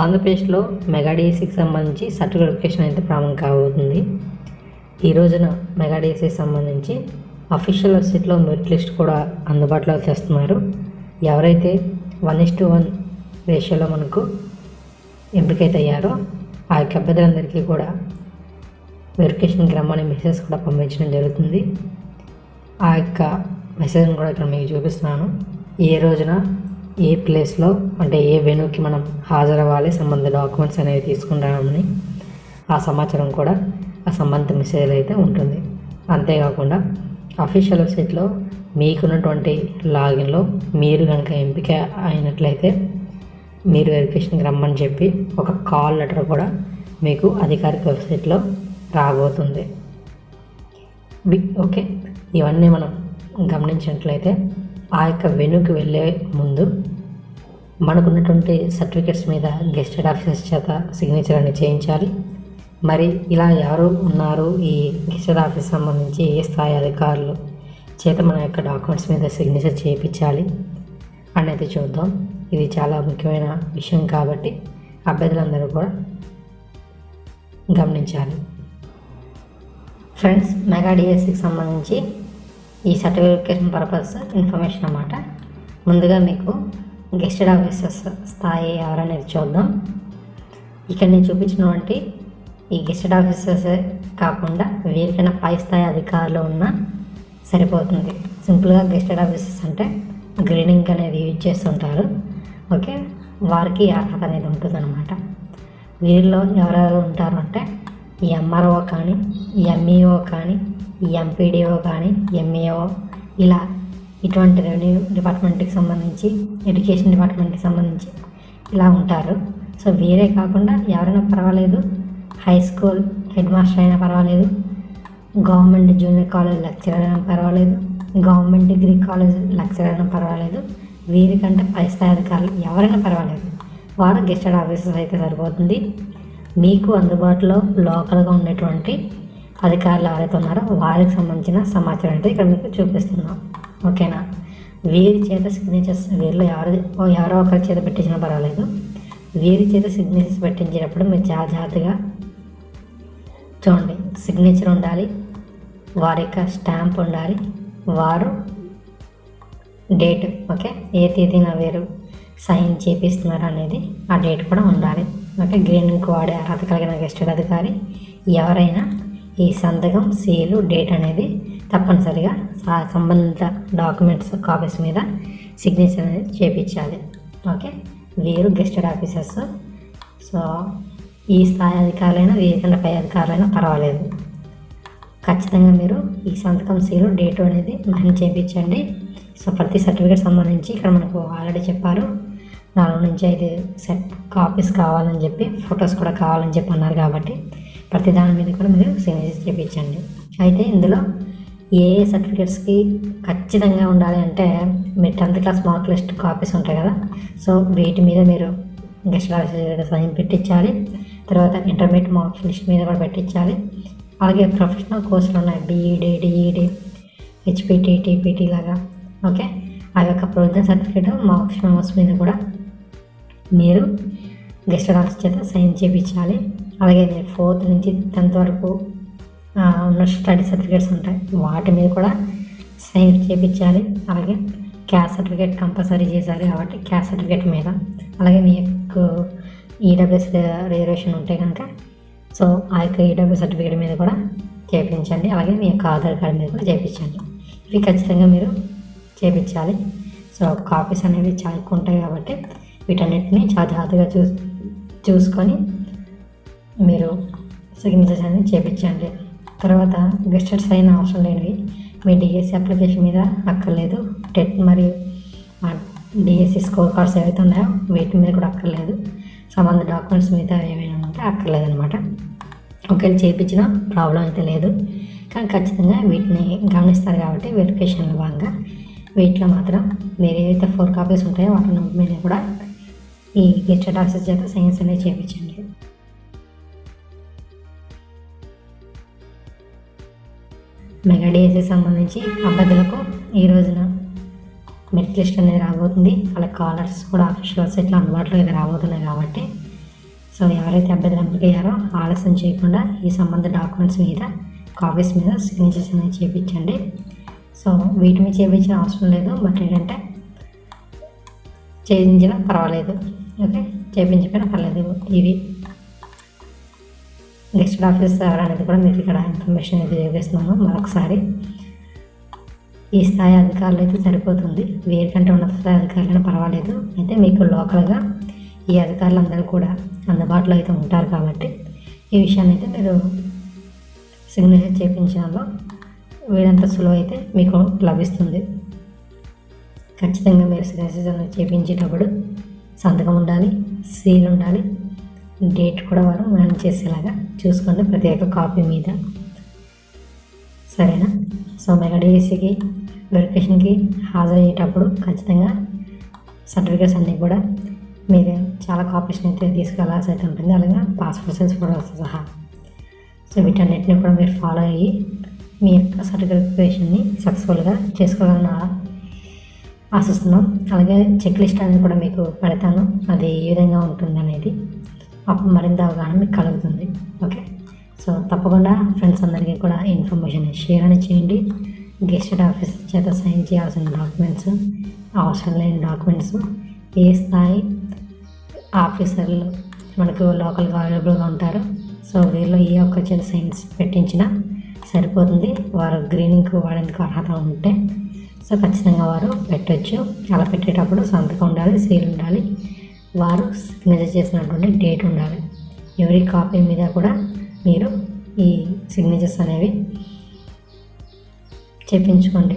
ఆంధ్రప్రదేశ్లో మెగాడిఎస్సికి సంబంధించి certificate verification అయితే ప్రారంభం కాబోతుంది. ఈ రోజున మెగాడిఎస్సికి సంబంధించి అఫీషియల్ వెబ్సైట్లో మెరిట్ లిస్ట్ కూడా అందుబాటులో చేస్తున్నారు ఎవరైతే వన్ ఇస్ టు వన్ రేషియోలో మనకు ఎంపికైతే అయ్యారో ఆ యొక్క అభ్యర్థులందరికీ కూడా వెరిఫికేషన్కి రమ్మని మెసేజ్ కూడా పంపించడం జరుగుతుంది. ఆ యొక్క మెసేజ్ని కూడా ఇక్కడ మీకు చూపిస్తున్నాను. ఏ రోజున ఏ ప్లేస్లో అంటే ఏ వెన్యూకి మనం హాజరవ్వాలి సంబంధ డాక్యుమెంట్స్ అనేవి తీసుకుంటామని ఆ సమాచారం కూడా ఆ సంబంధిత మెసేజ్లో అయితే ఉంటుంది. అంతేకాకుండా అఫీషియల్ వెబ్సైట్లో మీకున్నటువంటి లాగిన్లో మీరు కనుక ఎంపిక అయినట్లయితే మీరు వెరిఫికేషన్కి రమ్మని చెప్పి ఒక కాల్ లెటర్ కూడా మీకు అధికారిక వెబ్సైట్లో రాబోతుంది. వి- ఓకే. ఇవన్నీ మనం గమనించినట్లయితే ఆ యొక్క వెనుకి వెళ్ళే ముందు మనకున్నటువంటి సర్టిఫికెట్స్ మీద గెస్టెడ్ ఆఫీసర్స్ చేత సిగ్నేచర్ అని చేయించాలి. మరి ఇలా ఎవరు ఉన్నారు ఈ గెస్టెడ్ ఆఫీస్ సంబంధించి ఏ స్థాయి అధికారులు చేత మన యొక్క డాక్యుమెంట్స్ మీద సిగ్నేచర్ చేయించాలి అనేది చూద్దాం. ఇది చాలా ముఖ్యమైన విషయం కాబట్టి అభ్యర్థులందరూ కూడా గమనించాలి. ఫ్రెండ్స్ మెగా డిఎస్సికి సంబంధించి ఈ సర్టిఫికేషన్ పర్పస్ ఇన్ఫర్మేషన్ అన్నమాట. ముందుగా మీకు గెస్టెడ్ ఆఫీసర్స్ స్థాయి ఎవరనేది చూద్దాం. ఇక్కడ నేను చూపించినటువంటి ఈ గెస్టెడ్ ఆఫీసర్స్ కాకుండా వీరికైనా పై స్థాయి అధికారులు ఉన్నా సరిపోతుంది. సింపుల్గా గెస్టెడ్ ఆఫీసర్స్ అంటే గ్రీనింగ్ అనేది యూజ్ చేస్తుంటారు. ఓకే? వారికి అర్హత అనేది ఉంటుందన్నమాట. వీరిలో ఎవరెవరు ఉంటారు అంటే ఎంఆర్ఓ కానీ ఎంఈఓ కానీ ఎంపీడీఓ కానీ ఎంఏఓ ఇలా ఇటువంటి రెవెన్యూ డిపార్ట్మెంట్కి సంబంధించి ఎడ్యుకేషన్ డిపార్ట్మెంట్కి సంబంధించి ఇలా ఉంటారు. సో వీరే కాకుండా ఎవరైనా పర్వాలేదు హై స్కూల్ హెడ్ మాస్టర్ అయినా పర్వాలేదు గవర్నమెంట్ జూనియర్ కాలేజ్ లెక్చరర్ అయినా పర్వాలేదు గవర్నమెంట్ డిగ్రీ కాలేజ్ లెక్చరర్ అయినా పర్వాలేదు వీరికంటే పై స్థాయి అధికారులు ఎవరైనా పర్వాలేదు. వారు గెస్టెడ్ ఆఫీసర్స్ అయితే సరిపోతుంది. మీకు అందుబాటులో లోకల్గా ఉండేటువంటి అధికారులు ఎవరైతే ఉన్నారో వారికి సంబంధించిన సమాచారం అయితే ఇక్కడ మీకు చూపిస్తున్నాం. ఓకేనా? వీరి చేత సిగ్నేచర్స్ వీరిలో ఎవరి ఎవరో ఒకరి చేత పెట్టించినా పర్వాలేదు. వీరి చేత సిగ్నేచర్స్ పెట్టించేటప్పుడు మీరు చాలా జాగ్రత్తగా చూడండి. సిగ్నేచర్ ఉండాలి వారి యొక్క స్టాంప్ ఉండాలి వారు డేట్ ఓకే? ఏ తేదీన వీరు సైన్ చేపిస్తున్నారు అనేది ఆ డేట్ కూడా ఉండాలి. ఓకే? గ్రీనింగ్కి వాడే అర్హత కలిగిన గెస్టెడ్ అధికారి ఎవరైనా ఈ సంతకం సీలు డేట్ అనేది తప్పనిసరిగా సంబంధిత డాక్యుమెంట్స్ కాపీస్ మీద సిగ్నేచర్ అనేది చేపించాలి. ఓకే? వీరు గెస్టెడ్ ఆఫీసర్స్ సో ఈ స్థాయి అధికారులైనా వీరికన్నా పై అధికారులైనా పర్వాలేదు. ఖచ్చితంగా మీరు ఈ సంతకం సీలు డేట్ అనేది మెన్షన్ చేయించండి సో ప్రతి సర్టిఫికేట్ సంబంధించి ఇక్కడ మనకు ఆల్రెడీ చెప్పారు. నాలుగు నుంచి ఐదు సెట్ కాపీస్ కావాలని చెప్పి ఫొటోస్ కూడా కావాలని చెప్పి అన్నారు కాబట్టి ప్రతి దాని మీద కూడా మీరు సిగ్నేచర్ చేయించండి అయితే ఇందులో ఏ సర్టిఫికేట్స్కి ఖచ్చితంగా ఉండాలి అంటే మీ tenth class mark list copies ఉంటాయి కదా. సో వీటి మీద మీరు గెస్ట్ సైన్ పెట్టించాలి. తర్వాత ఇంటర్మీడియట్ మార్క్స్ లిస్ట్ మీద కూడా పెట్టించాలి. అలాగే ప్రొఫెషనల్ కోర్సులు ఉన్నాయి. బీఈడి డిఈడి హెచ్పిటి టీపీటీ లాగా. ఓకే? ఆ యొక్క ప్రొవిజన్ సర్టిఫికేట్ మార్క్స్ మెమోస్ మీద కూడా మీరు గెస్ట్ ఆఫీస్ చేత సైన్ చేయించాలి అలాగే మీరు ఫోర్త్ నుంచి టెన్త్ వరకు ఉన్న స్టడీ సర్టిఫికేట్స్ ఉంటాయి. వాటి మీద కూడా సైన్ చేయించాలి అలాగే క్యాస్ట్ సర్టిఫికేట్ కంపల్సరీ చేశారు కాబట్టి క్యాస్ట్ సర్టిఫికేట్ మీద. అలాగే మీకు ఈడబ్ల్యూఎస్ రిజర్వేషన్ ఉంటే కనుక సో ఆ యొక్క ఈడబ్ల్యూ సర్టిఫికేట్ మీద కూడా చేయించండి అలాగే మీ యొక్క ఆధార్ కార్డు మీద కూడా చేయించండి ఇవి ఖచ్చితంగా మీరు చేయించాలి సో కాపీస్ అనేవి చాలా ఎక్కువ ఉంటాయి కాబట్టి వీటన్నిటిని చాలా జాగ్రత్తగా చూ చూసుకొని మీరు సిగ్నేచర్స్ అనేది చేయించండి తర్వాత గెస్టెడ్ సైన్ అవసరం లేనివి. మీ డిఎస్సి అప్లికేషన్ మీద అక్కర్లేదు. టెట్ మరియు డిఎస్సి స్కోర్ కార్డ్స్ ఏవైతే ఉన్నాయో వీటి మీద కూడా అక్కర్లేదు. సంబంధ డాక్యుమెంట్స్ మీద ఏమైనా ఉంటే అక్కర్లేదు అనమాట ఒకవేళ చేయించిన ప్రాబ్లం అయితే లేదు. కానీ ఖచ్చితంగా వీటిని గమనిస్తారు కాబట్టి వెరిఫికేషన్లో భాగంగా వీటిలో మాత్రం మీరు ఏవైతే ఫోర్ కాపీస్ ఉంటాయో వాటిని మీద కూడా ఈ గెస్టెడ్ ఆఫీసర్ చేత సైన్స్ అనేది చేయించండి మెగా డిఎస్సి సంబంధించి అభ్యర్థులకు ఈ రోజున మెరిట్ లిస్ట్ అనేది రాబోతుంది. అలాగే కాలర్స్ కూడా అఫీషియల్ వెబ్సైట్లో అందుబాటులో ఇది రాబోతున్నాయి కాబట్టి. సో ఎవరైతే అభ్యర్థులు ఎంపికయ్యారో ఆలస్యం చేయకుండా ఈ సంబంధ డాక్యుమెంట్స్ మీద కాపీస్ మీద సిగ్నేచర్స్ అనేవి చేయించండి సో వీటి మీద చేయించిన అవసరం లేదు. బట్ ఏంటంటే చేయించినా పర్వాలేదు. ఓకే? చేయించకపోయినా పర్లేదు ఇవి గెస్టెడ్ ఆఫీసర్ అనేది కూడా మీకు ఇక్కడ ఇన్ఫర్మేషన్ అయితే చూపిస్తున్నాను. మరొకసారి ఈ స్థాయి అధికారులు అయితే సరిపోతుంది. వీరికంటే ఉన్నత స్థాయి అధికారులైనా పర్వాలేదు. అయితే మీకు లోకల్గా ఈ అధికారులందరూ కూడా అందుబాటులో అయితే ఉంటారు కాబట్టి ఈ విషయాన్ని అయితే మీరు సిగ్నేచర్ చేయించడంలో వీడంత సులువు అయితే మీకు లభిస్తుంది. ఖచ్చితంగా మీరు సిగ్నేచర్ చేయించేటప్పుడు సంతకం ఉండాలి సీల్ ఉండాలి డేట్ కూడా వారు మ్యాన్ చేసేలాగా చూసుకోండి ప్రతి ఒక్క కాపీ మీద. సరేనా? సో మెగాడిఎస్సికి వెరిఫికేషన్కి హాజరయ్యేటప్పుడు ఖచ్చితంగా సర్టిఫికేట్స్ అన్నీ కూడా మీరు చాలా కాపీస్ని అయితే తీసుకెళ్ళాల్సి అయితే ఉంటుంది. అలాగే పాస్పోర్ట్ సైజ్ ఫోటోస్ సహా. సో వీటన్నిటిని కూడా మీరు ఫాలో అయ్యి మీ యొక్క సర్టిఫికేషన్ని సక్సెస్ఫుల్గా చేసుకోవాలని ఆశిస్తున్నాం. అలాగే చెక్ లిస్ట్ అనేది కూడా మీకు పెడతాను. అది ఏ విధంగా ఉంటుంది అనేది అప్పుడు మరింత అవగాహన మీకు కలుగుతుంది. ఓకే? సో తప్పకుండా ఫ్రెండ్స్ అందరికీ కూడా ఇన్ఫర్మేషన్ షేర్ అని చేయండి. గెస్టెడ్ ఆఫీస్ చేత సైన్ చేయాల్సిన డాక్యుమెంట్స్ అవసరం లేని డాక్యుమెంట్స్ ఏ స్థాయి ఆఫీసర్లు మనకు లోకల్గా అవైలబుల్గా ఉంటారు సో వీళ్ళు ఏ ఒక్క చిన్న సైన్స్ పెట్టించినా సరిపోతుంది. వారు గ్రీనింగ్కి వాడేందుకు అర్హత ఉంటే సో ఖచ్చితంగా వారు పెట్టచ్చు. అలా పెట్టేటప్పుడు సంతకం ఉండాలి సీల్ ఉండాలి. వారు సిగ్నేచర్ చేసినటువంటి డేట్ ఉండాలి. ఎవరి కాపీ మీద కూడా మీరు ఈ సిగ్నేచర్స్ అనేవి చేపించుకోండి